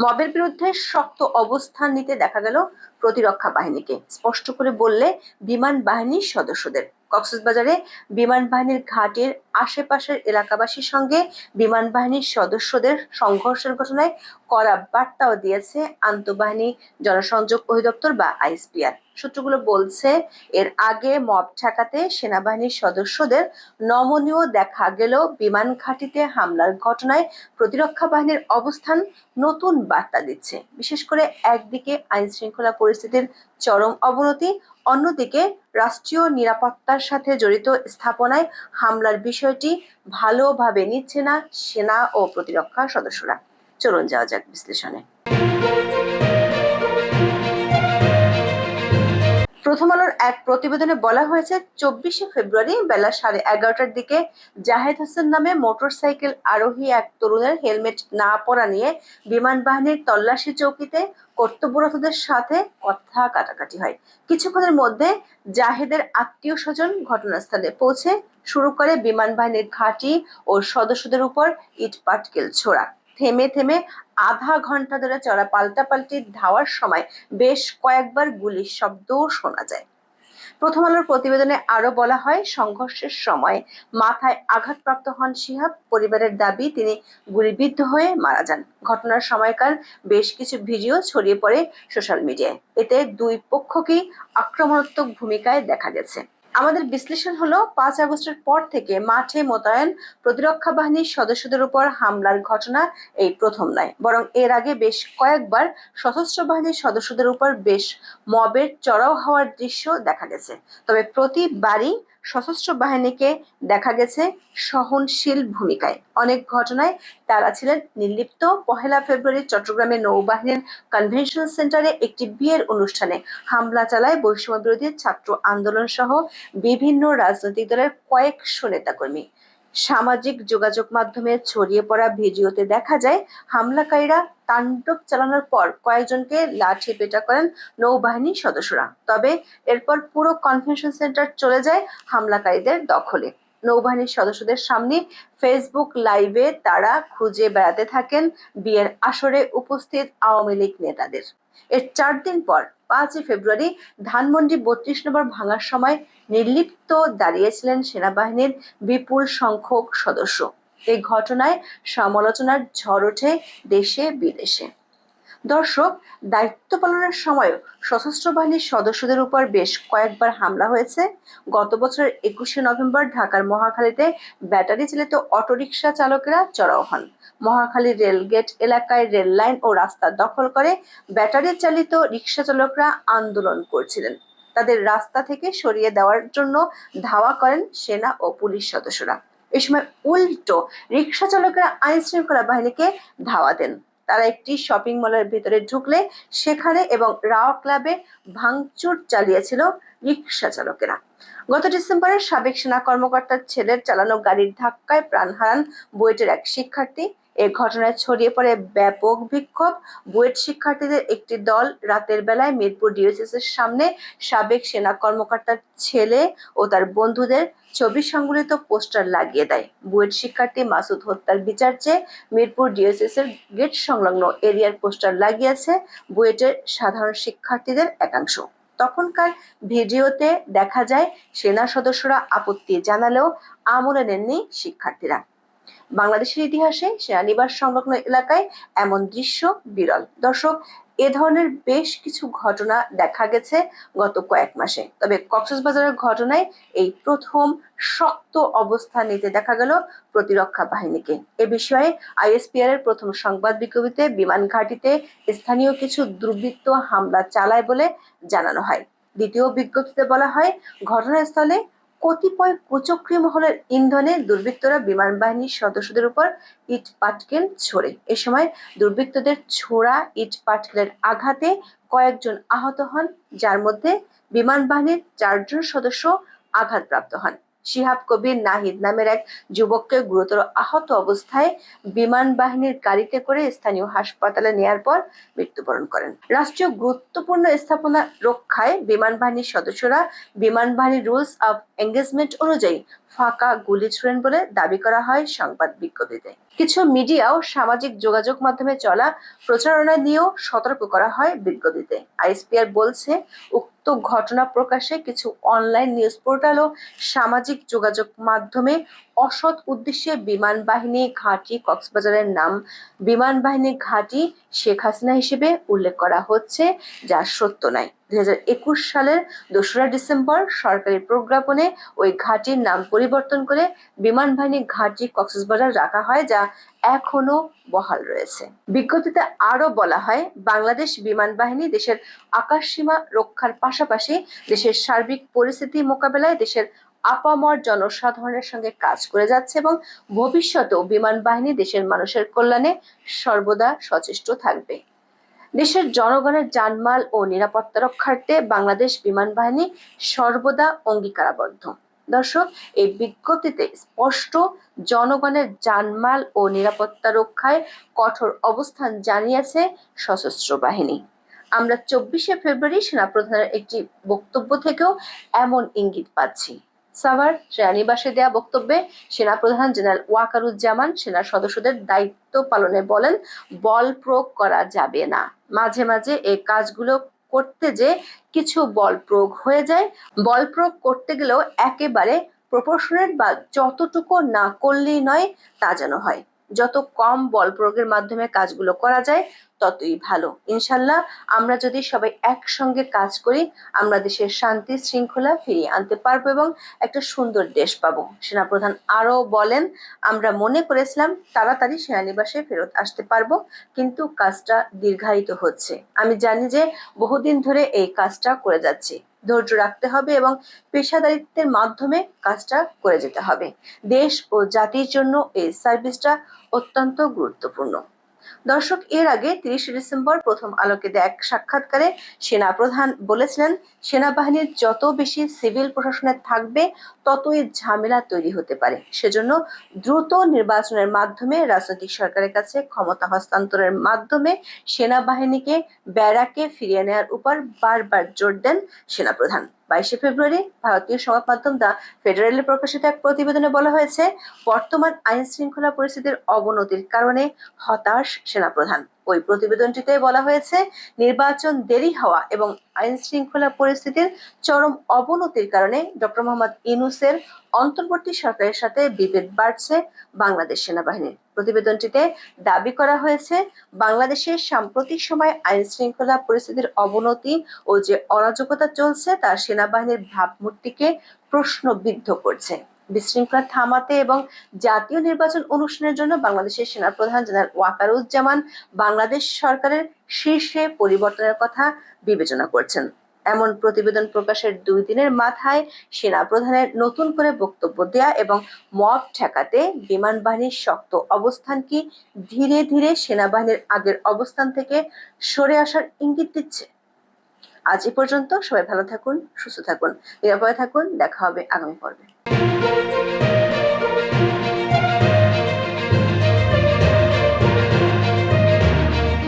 মবের বিরুদ্ধে শক্ত অবস্থান নিতে দেখা গেল প্রতিরক্ষা বাহিনীকে। স্পষ্ট করে বললে বিমান বাহিনীর সদস্যদের। কক্সবাজারে বিমান বাহিনীর ঘাটের আশেপাশের এলাকাবাসীর সঙ্গে বিমান বাহিনীর সদস্যদের সংঘর্ষের ঘটনায় কড়া বার্তাও দিয়েছে আন্তঃবাহিনী জনসংযোগ অধিদপ্তর বা আইএসপিআর সূত্রগুলো বলছে, এর আগে মব ঠেকাতে সেনাবাহিনীর সদস্যদের নমনীয় দেখা গেলেও বিমান ঘাঁটিতে হামলার ঘটনায় প্রতিরক্ষা বাহিনীর অবস্থান নতুন বার্তা দিচ্ছে। বিশেষ করে একদিকে আইন শৃঙ্খলা পরিস্থিতির চরম অবনতি, অন্যদিকে রাষ্ট্রীয় নিরাপত্তার সাথে জড়িত স্থাপনায় হামলার বিষয়টি ভালোভাবে নিচ্ছে না সেনা ও প্রতিরক্ষা সদস্যরা। চলুন যাওয়া যাক বিশ্লেষণে। প্রথম আলোর এক প্রতিবেদনে বলা হয়েছে, চব্বিশে ফেব্রুয়ারি বেলা সাড়ে এগারোটার দিকে জাহেদ হোসেন নামে মোটরসাইকেল আরোহী এক তরুণের হেলমেট না পরা নিয়ে বিমান বাহিনীর তল্লাশি চৌকিতে কর্তব্যরতদের সাথে কথা কাটাকাটি হয়। কিছুক্ষণের মধ্যে জাহেদের আত্মীয় স্বজন ঘটনাস্থলে পৌঁছে শুরু করে বিমান বাহিনীর ঘাঁটি ও সদস্যদের উপর ইট পাটকেল ছোড়া। থেমে থেমে আধা ঘণ্টা ধরে চলা পাল্টাপাল্টি ধাওয়ার সময় বেশ কয়েকবার গুলির শব্দও শোনা যায়। প্রথম আলোর প্রতিবেদনে আরও বলা হয়, সংঘর্ষের সময় মাথায় আঘাতপ্রাপ্ত হন শিহাব। পরিবারের দাবি, তিনি গুলিবিদ্ধ হয়ে মারা যান। ঘটনার সময়কার বেশ কিছু ভিডিও ছড়িয়ে পড়ে সোশ্যাল মিডিয়ায়। এতে দুই পক্ষকেই আক্রমণাত্মক ভূমিকায় দেখা গেছে। আমাদের বিশ্লেষণ হলো, পাঁচ আগস্টের পর থেকে মাঠে মোতায়েন প্রতিরক্ষা বাহিনীর সদস্যদের উপর হামলার ঘটনা এই প্রথম নয়। বরং এর আগে বেশ কয়েকবার সশস্ত্র বাহিনীর সদস্যদের উপর বেশ মবের চড়াও হওয়ার দৃশ্য দেখা গেছে। তবে প্রতিবারই সশস্ত্র বাহিনীকে দেখা গেছে সহনশীল ভূমিকায়। অনেক ঘটনায় তারা ছিলেন নির্লিপ্ত। পহেলা ফেব্রুয়ারি চট্টগ্রামে নৌবাহিনীর কনভেনশন সেন্টারে একটি বিয়ের অনুষ্ঠানে হামলা চালায় বৈষম্য বিরোধী ছাত্র আন্দোলন সহ বিভিন্ন রাজনৈতিক দলের কয়েকশো নেতাকর্মী। সামাজিক যোগাযোগ মাধ্যমে ছড়িয়ে পড়া ভিডিওতে দেখা যায়, হামলাকারীরা তাণ্ডব চালানোর পর কয়েকজনকে লাঠি পেটা করেন নৌবাহিনীর সদস্যরা। তবে এরপর পুরো কনভেনশন সেন্টার চলে যায় হামলাকারীদের দখলে। নৌবাহিনীর সদস্যদের সামনে ফেসবুক লাইভে তারা খুঁজে বেড়াতে থাকেন বিয়ের আসরে উপস্থিত আওয়ামী লীগ নেতাদের। এর চার দিন পর পাঁচই ফেব্রুয়ারি ধানমন্ডি বত্রিশ নম্বর ভাঙার সময় নির্লিপ্ত দাঁড়িয়েছিলেন সেনাবাহিনীর বিপুল সংখ্যক সদস্য। এই ঘটনায় সমালোচনার ঝড় ওঠে দেশে বিদেশে দর্শক দায়িত্ব পালনের সময়ও সশস্ত্র বাহিনীর সদস্যদের উপর বেশ কয়েকবার হামলা হয়েছে। গত বছরের একুশে নভেম্বর ঢাকার মহাখালীতে ব্যাটারি চালিত অটোরিকশা চালকেরা চড়াও হন। মহাখালী রেলগেট এলাকায় রেল লাইন ও রাস্তা দখল করে ব্যাটারি চালিত রিক্সা চালকরা আন্দোলন করছিলেন। তাদের রাস্তা থেকে সরিয়ে দেওয়ার জন্য ধাওয়া করেন সেনা ও পুলিশ সদস্যরা। এ সময় উল্টো রিক্সা চালকেরা আইন শৃঙ্খলা বাহিনীকে ধাওয়া দেন। তারা একটি শপিং মলের ভিতরে ঢুকলে সেখানে এবং রাও ক্লাবে ভাঙচুর চালিয়েছিল রিক্সা চালকেরা। গত ডিসেম্বরে সাবেক সেনা কর্মকর্তার ছেলের চালানো গাড়ির ধাক্কায় প্রাণ হারান বুয়েটের এক শিক্ষার্থী। এ ঘটনায় ছড়িয়ে পড়ে ব্যাপক বিক্ষোভ। বুয়েট শিক্ষার্থীদের একটি দল রাতের বেলায় মিরপুর ডিওসিস এর সামনে সাবেক সেনা কর্মকর্তার ছেলে ও তার বন্ধুদের ছবি সংবলিত পোস্টার লাগিয়ে দেয়। বুয়েট শিক্ষার্থী মাসুদ হত্যার বিচার চেয়ে মিরপুর ডিওসিস এর গেট সংলগ্ন এরিয়ার পোস্টার লাগিয়েছে বুয়েটের সাধারণ শিক্ষার্থীদের একাংশ। তখনকার ভিডিওতে দেখা যায়, সেনা সদস্যরা আপত্তি জানালেও আমলে নেননি শিক্ষার্থীরা। বাংলাদেশের ইতিহাসে সেনানিবাস সংলগ্ন এলাকায় এমন দৃশ্য বিরল। দর্শক, এ ধরনের বেশ কিছু ঘটনা দেখা গেছে গত কয়েক মাসে। তবে কক্সবাজারের ঘটনায় এই প্রথম শক্ত অবস্থান নিতে দেখা গেল প্রতিরক্ষা বাহিনীকে। এ বিষয়ে আইএসপিআর এর প্রথম সংবাদ বিজ্ঞপ্তিতে বিমান ঘাঁটিতে স্থানীয় কিছু দুর্বৃত্ত হামলা চালায় বলে জানানো হয়। দ্বিতীয় বিজ্ঞপ্তিতে বলা হয়, ঘটনাস্থলে কতিপয় কুচক্রিয় মহলের ইন্ধনে দুর্বৃত্তরা বিমান বাহিনীর সদস্যদের উপর ইট পাটকেল ছোড়ে। এ সময় দুর্বৃত্তদের ছোড়া ইট পাটকেলের আঘাতে কয়েকজন আহত হন, যার মধ্যে বিমান বাহিনীর চারজন সদস্য আঘাতপ্রাপ্ত হন। শিহাব কবির নাহিদ নামের এক যুবককে গুরুতর আহত অবস্থায় বিমান বাহিনীর গাড়িতে করে স্থানীয় হাসপাতালে নেয়ার পর মৃত্যুবরণ করেন। রাষ্ট্রীয় গুরুত্বপূর্ণ স্থাপনা রক্ষায় বিমান বাহিনীর সদস্যরা বিমান বাহিনীর রুলস অব এঙ্গেজমেন্ট অনুযায়ী ফাঁকা গুলি ছোড়েন বলে দাবি করা হয় সংবাদ বিজ্ঞপ্তিতে। কিছু মিডিয়া ও সামাজিক যোগাযোগ মাধ্যমে চলা প্রচারণা নিয়েও সতর্ক করা হয় বিজ্ঞপ্তিতে। আইএসপিআর বলছে উক্ত ঘটনা প্রকাশে কিছু অনলাইন নিউজ পোর্টাল ও সামাজিক যোগাযোগ মাধ্যমে অসৎ উদ্দেশ্যে বিমান বাহিনী ঘাঁটি, কক্সবাজারের নাম বিমান বাহিনী ঘাঁটি শেখ হাসিনা হিসেবে উল্লেখ করা হচ্ছে, যা সত্য নয়। দুই সালের দোসরা ডিসেম্বর সরকারি প্রজ্ঞাপনে ওই ঘাঁটির নাম পরিবর্তন করে বিমান বাহিনী ঘাঁটি কক্সবাজার রাখা হয়, যা এখনও বহাল রয়েছে। বিজ্ঞপ্তিতে আরও বলা হয়, বাংলাদেশ বিমান বাহিনী দেশের আকাশসীমা রক্ষার পাশাপাশি দেশের সার্বিক পরিস্থিতি মোকাবেলায় দেশের আপামর জনসাধারণের সঙ্গে কাজ করে যাচ্ছে এবং ভবিষ্যতেও বিমান বাহিনী দেশের মানুষের কল্যাণে সর্বদা সচেষ্ট থাকবে। দেশের জনগণের জানমাল ও নিরাপত্তা রক্ষার্থে বাংলাদেশ বিমান বাহিনী সর্বদা অঙ্গীকারাবদ্ধ। দর্শক, এই বিজ্ঞপ্তিতে স্পষ্ট জনগণের জানমাল ও নিরাপত্তা রক্ষায় কঠোর অবস্থান জানিয়েছে সশস্ত্র বাহিনী। আমরা চব্বিশে ফেব্রুয়ারি সেনাপ্রধানের একটি বক্তব্য থেকেও এমন ইঙ্গিত পাচ্ছি। সাভার সেনানিবাসে দেয়া বক্তব্যে সেনাপ্রধান জেনারেল ওয়াকারুজ্জামান সেনা সদস্যদের দায়িত্ব পালনে বলেন, বল প্রয়োগ করা যাবে না। মাঝে মাঝে এই কাজগুলো করতে যে কিছু বল প্রয়োগ হয়ে যায়। বল প্রয়োগ করতে গেলেও একেবারে প্রপোর্শনেট বা যতটুকু না করলেই নয়, তা যেন হয়। যত কম বল প্রয়োগের মাধ্যমে কাজগুলো করা যায়, ততই ভালো। ইনশাল্লাহ আমরা যদি সবাই একসঙ্গে কাজ করি, আমরা দেশের শান্তি শৃঙ্খলা ফিরিয়ে আনতে পারব এবং একটা সুন্দর দেশ পাবো। সেনাপ্রধান আরও বলেন, আমরা মনে করেছিলাম তাড়াতাড়ি সেনানিবাসে ফেরত আসতে পারব, কিন্তু কাজটা দীর্ঘায়িত হচ্ছে। আমি জানি যে বহুদিন ধরে এই কাজটা করে যাচ্ছি। ধৈর্য রাখতে হবে এবং পেশাদারিত্বের মাধ্যমে কাজটা করে যেতে হবে। দেশ ও জাতির জন্য এই সার্ভিসটা অত্যন্ত গুরুত্বপূর্ণ। দর্শক, এর আগে তিরিশে ডিসেম্বর প্রথম আলোকে এক সাক্ষাৎকারে সেনা প্রধান বলেছিলেন, সেনাবাহিনীর যত বেশি সিভিল প্রশাসনে থাকবে, ততই ঝামেলা তৈরি হতে পারে। সেজন্য দ্রুত নির্বাচনের মাধ্যমে রাজনৈতিক সরকারের কাছে ক্ষমতা হস্তান্তরের মাধ্যমে সেনাবাহিনীকে ব্যারাকে ফিরিয়ে নেওয়ার উপর বারবার জোর দেন সেনাপ্রধান। বাইশে ফেব্রুয়ারি ভারতীয় সংবাদ মাধ্যম দ্য ফেডারেলে প্রকাশিত এক প্রতিবেদনে বলা হয়েছে, বর্তমান আইন শৃঙ্খলা পরিস্থিতির অবনতির কারণে হতাশ সেনাপ্রধান। ওই প্রতিবেদনটিতে বলা হয়েছে, নির্বাচন দেরি হওয়া এবং আইন শৃঙ্খলা পরিস্থিতির চরম অবনতির কারণে ডক্টর মোহাম্মদ ইনুসের অন্তর্বর্তী সরকারের সাথে বিভেদ বাড়ছে বাংলাদেশ সেনাবাহিনীর প্রতিবেদনটিতে দাবি করা হয়েছে, বাংলাদেশের সাম্প্রতিক সময় আইন শৃঙ্খলা পরিস্থিতির অবনতি ও যে অরাজকতা চলছে তা সেনাবাহিনীর ভাবমূর্তিকে প্রশ্নবিদ্ধ করছে। বিশৃঙ্খলা থামাতে এবং জাতীয় নির্বাচন অনুষ্ঠানের জন্য বাংলাদেশের সেনাপ্রধান জেনারেল ওয়াকারুজ্জামান বাংলাদেশ সরকারের শীর্ষে পরিবর্তনের কথা বিবেচনা করছেন। এমন প্রতিবেদন প্রকাশের দুই দিনের মাথায় সেনা প্রধানের নতুন করে বক্তব্য দেয়া এবং মব ঠেকাতে বিমান বাহিনীর শক্ত অবস্থান কি ধীরে ধীরে সেনাবাহিনীর আগের অবস্থান থেকে সরে আসার ইঙ্গিত দিচ্ছে? আজ এ পর্যন্ত সবাই ভালো থাকুন, সুস্থ থাকুন, নিরাপদে থাকুন, দেখা হবে আগামী পর্বে। Música